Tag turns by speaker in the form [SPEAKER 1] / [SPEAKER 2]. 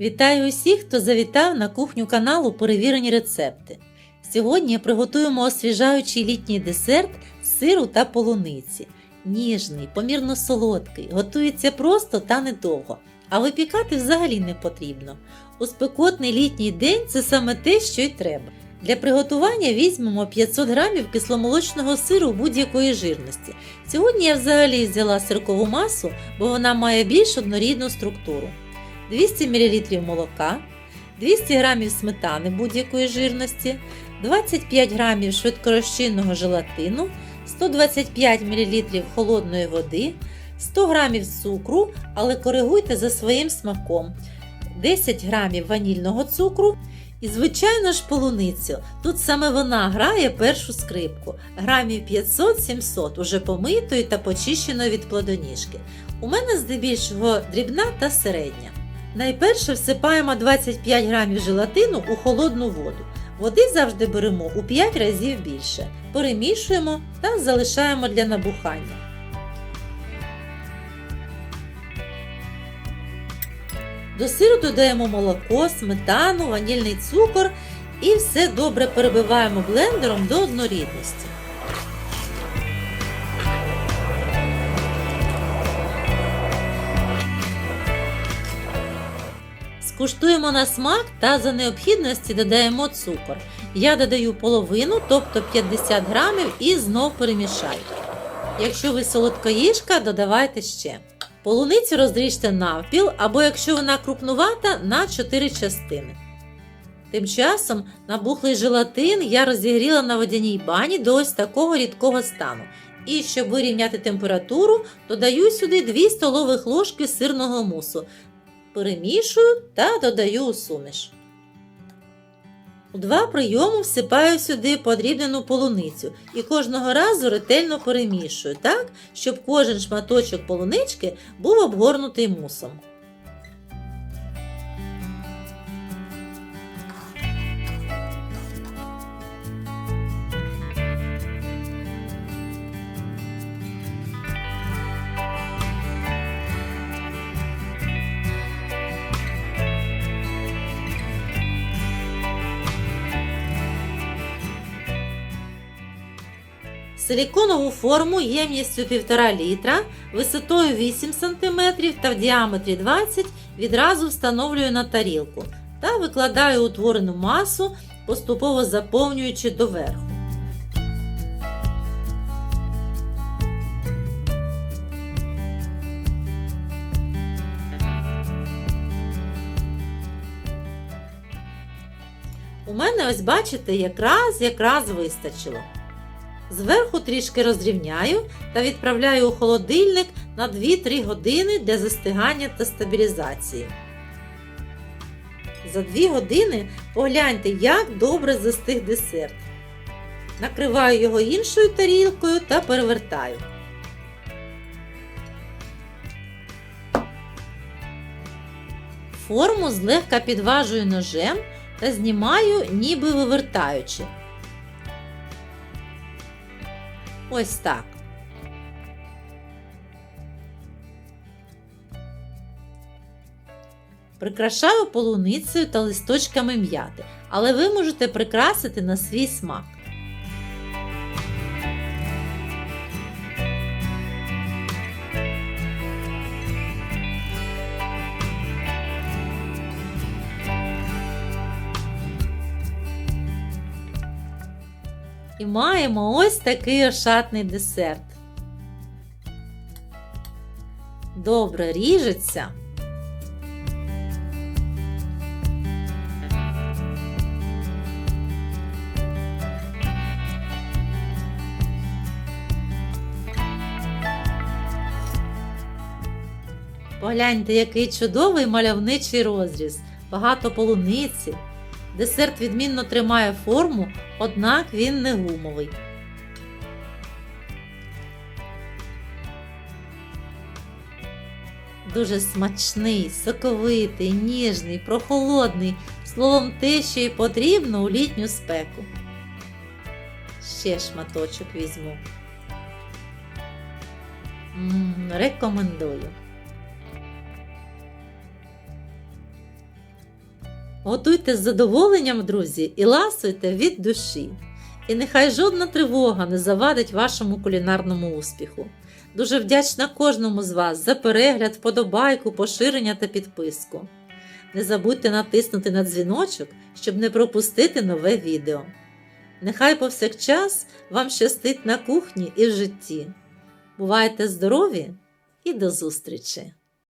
[SPEAKER 1] Вітаю усіх, хто завітав на кухню каналу Перевірені рецепти. Сьогодні приготуємо освіжаючий літній десерт з сиру та полуниці. Ніжний, помірно солодкий, готується просто та недовго, а випікати взагалі не потрібно. У спекотний літній день це саме те, що й треба. Для приготування візьмемо 500 грамів кисломолочного сиру будь-якої жирності. Сьогодні я взагалі взяла сиркову масу, бо вона має більш однорідну структуру. 200 мл молока, 200 г сметани будь-якої жирності, 25 г швидкорозчинного желатину, 125 мл холодної води, 100 г цукру, але коригуйте за своїм смаком, 10 г ванільного цукру. І, звичайно ж, полуницю. Тут саме вона грає першу скрипку, грамів 500-700, уже помитої та почищеної від плодоніжки. У мене здебільшого дрібна та середня. Найперше всипаємо 25 грамів желатину у холодну воду. Води завжди беремо у 5 разів більше. Перемішуємо та залишаємо для набухання. До сиру додаємо молоко, сметану, ванільний цукор і все добре перебиваємо блендером до однорідності. Скуштуємо на смак та за необхідності додаємо цукор. Я додаю половину, тобто 50 грамів, і знов перемішаю. Якщо ви солодкоїжка, додавайте ще. Полуницю розріжте навпіл, або якщо вона крупнувата, на 4 частини. Тим часом набухлий желатин я розігріла на водяній бані до ось такого рідкого стану. І щоб вирівняти температуру, додаю сюди 2 столових ложки сирного мусу. Перемішую та додаю у суміш. У два прийоми всипаю сюди подрібнену полуницю і кожного разу ретельно перемішую так, щоб кожен шматочок полунички був обгорнутий мусом. Силіконову форму ємністю 1,5 літра, висотою 8 см та в діаметрі 20 відразу встановлюю на тарілку та викладаю утворену масу, поступово заповнюючи доверху. У мене ось бачите, якраз якраз вистачило. Зверху трішки розрівняю та відправляю у холодильник на 2-3 години для застигання та стабілізації. За 2 години погляньте, як добре застиг десерт. Накриваю його іншою тарілкою та перевертаю. Форму злегка підважую ножем та знімаю, ніби вивертаючи. Ось так. Прикрашаю полуницею та листочками м'яти, але ви можете прикрасити на свій смак. І маємо ось такий ошатний десерт. Добре ріжеться. Погляньте, який чудовий мальовничий розріз, багато полуниці. Десерт відмінно тримає форму, однак він не гумовий. Дуже смачний, соковитий, ніжний, прохолодний, словом, те, що й потрібно у літню спеку. Ще шматочок візьму. М, рекомендую. Готуйте з задоволенням, друзі, і ласуйте від душі. І нехай жодна тривога не завадить вашому кулінарному успіху. Дуже вдячна кожному з вас за перегляд, вподобайку, поширення та підписку. Не забудьте натиснути на дзвіночок, щоб не пропустити нове відео. Нехай повсякчас вам щастить на кухні і в житті. Бувайте здорові і до зустрічі!